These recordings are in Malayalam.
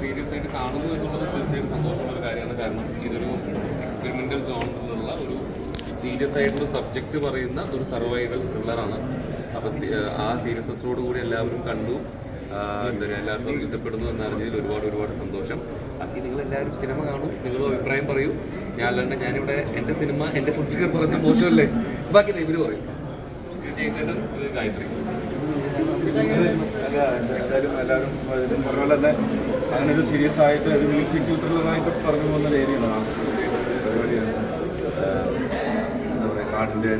സീരിയസ് ആയിട്ട് കാണുന്നു എന്നുള്ളത് തീർച്ചയായിട്ടും സന്തോഷമുള്ള കാര്യമാണ്. കാരണം ഇതൊരു എക്സ്പെരിമെന്റൽ ജോണിലുള്ള ഒരു സീരിയസ് ആയിട്ടുള്ള സബ്ജക്റ്റ് പറയുന്ന ഒരു സർവൈവൽ ത്രില്ലറാണ് അപ്പം ആ സീരിയസ്നെസ്സോട് കൂടി എല്ലാവരും കണ്ടു. എന്താ പറയുക എല്ലാവർക്കും ഇഷ്ടപ്പെടുന്നു എന്നറിഞ്ഞതിൽ ഒരുപാട് ഒരുപാട് സന്തോഷം. ബാക്കി നിങ്ങൾ എല്ലാവരും സിനിമ കാണും നിങ്ങളും അഭിപ്രായം പറയൂ. ഞാൻ അല്ലാണ്ട് ഞാനിവിടെ എന്റെ സിനിമ എന്റെ ഫുഡ് ഫിഗർ പറയുന്ന മോശമല്ലേ? ബാക്കി ഇവർ പറയും. ജയ്സേട്ടൻ ഗായത്രി. എന്തായാലും എല്ലാവരും ഇതിന് പറഞ്ഞ തന്നെ അങ്ങനെ ഒരു സീരിയസ് ആയിട്ട് ഒരു മ്യൂസിക് ത്രില്ലറായിട്ട് പറഞ്ഞു പോകുന്ന ഒരു ഏരിയയാണ് പരിപാടിയാണ്. എന്താ പറയുക കാടിന്റെ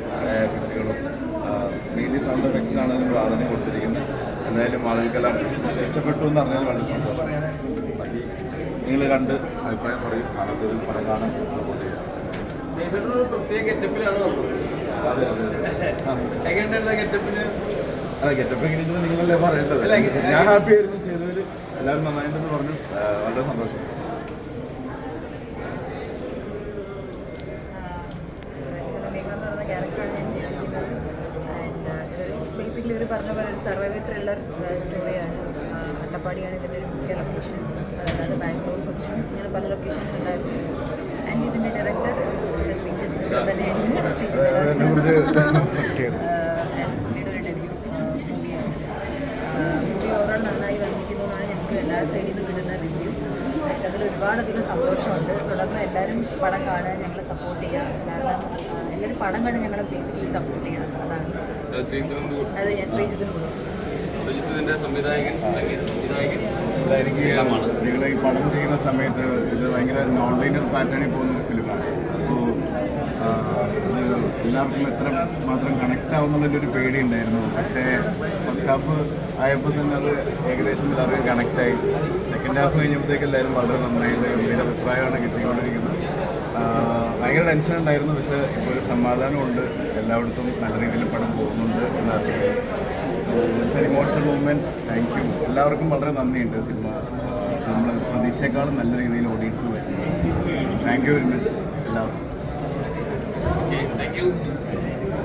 എഫക്റ്റുകളും മെയിൻലി സൗണ്ട് എഫക്ട്സിനാണ് അതിന് പ്രാധാന്യം കൊടുത്തിരിക്കുന്നത്. എന്തായാലും ആളുകൾക്കെല്ലാം ഇഷ്ടപ്പെട്ടു എന്ന് അറിഞ്ഞാൽ വളരെ സന്തോഷം. ബാക്കി നിങ്ങൾ കണ്ട് അഭിപ്രായം പറയും. കാണാത്തൊരു പടം കാണാൻ സപ്പോർട്ട് ചെയ്യാം. പ്രത്യേക ഗെറ്റപ്പിലാണ് അതെ അതെ അതെ. ആ ഗെറ്റപ്പിന് അതെ ഗെറ്റപ്പ് എങ്ങനെയെന്ന് നിങ്ങളല്ലേ പറയേണ്ടത്. ഞാൻ ഹാപ്പി ആയിരുന്നു ചെയ്തതിൽ എല്ലാവരും നന്നായിട്ടുണ്ടെന്ന് പറഞ്ഞു. വളരെ സന്തോഷം. ബേസിക്കലി ഒരു പറഞ്ഞ പോലെ ഒരു സർവൈവൽ ത്രില്ലർ സ്റ്റോറിയാണ് അട്ടപ്പാടിയാണ് ഇതിന്റെ ഒരു മുഖ്യ ലൊക്കേഷൻ അതായത് ബാംഗ്ലൂർ കൊച്ചും. ഇങ്ങനെ പല ലൊക്കേഷൻസ് ഉണ്ടായിരുന്നു. ആൻഡ് ഇതിന്റെ ഡയറക്ടർ ശ്രീജിത്ത് തന്നെയാണ്. ശ്രീജിത്ത് എല്ലാ സൈഡിൽ നിന്ന് വരുന്ന റിവ്യൂ അതിൽ ഒരുപാടധികം സന്തോഷമുണ്ട്. തുടർന്ന് എല്ലാവരും പടം കാണാൻ ഞങ്ങളെ സപ്പോർട്ട് ചെയ്യുക. കാരണം എല്ലാവരും പടം കണ്ട് ഞങ്ങളെ ബേസിക്കലി സപ്പോർട്ട് ചെയ്യണം അതാണ്. അതെ അത് ഞാൻ ശ്രീജിത്തിന് സംവിധായകൻ നിങ്ങൾ ഈ പടം ചെയ്യുന്ന സമയത്ത് ഇത് ഭയങ്കര നോൺ ലൈനർ പാറ്റേണിൽ പോകുന്ന ഒരു ഫിലിമാണ് അപ്പോൾ എല്ലാവർക്കും എത്ര മാത്രം കണക്ട് ആവുന്നുള്ളതിന്റെ ഒരു പേടി ഉണ്ടായിരുന്നു പക്ഷേ ഫസ്റ്റ് ഹാഫ് ആയപ്പോൾ തന്നെ അത് ഏകദേശം എല്ലാവർക്കും ആയി. സെക്കൻഡ് ഹാഫ് കഴിഞ്ഞപ്പോഴത്തേക്ക് എല്ലാവരും വളരെ നന്നായി. വലിയ അഭിപ്രായമാണ് കിട്ടിക്കൊണ്ടിരിക്കുന്നത്. ഭയങ്കര ടെൻഷൻ ഉണ്ടായിരുന്നു. പക്ഷേ ഇപ്പോൾ ഒരു സമാധാനമുണ്ട്. എല്ലായിടത്തും നല്ല രീതിയിൽ പടം പോകുന്നുണ്ട്. എന്നറിയാം ഇമോഷണൽ മൂവ്മെന്റ് താങ്ക് യു എല്ലാവർക്കും വളരെ നന്ദിയുണ്ട് സിനിമ. നമ്മൾ പ്രതീക്ഷയെക്കാളും നല്ല രീതിയിൽ ഓഡിയൻസ് വരുന്നത് താങ്ക് യു വെരി മച്ച് എല്ലാവർക്കും. Thank you.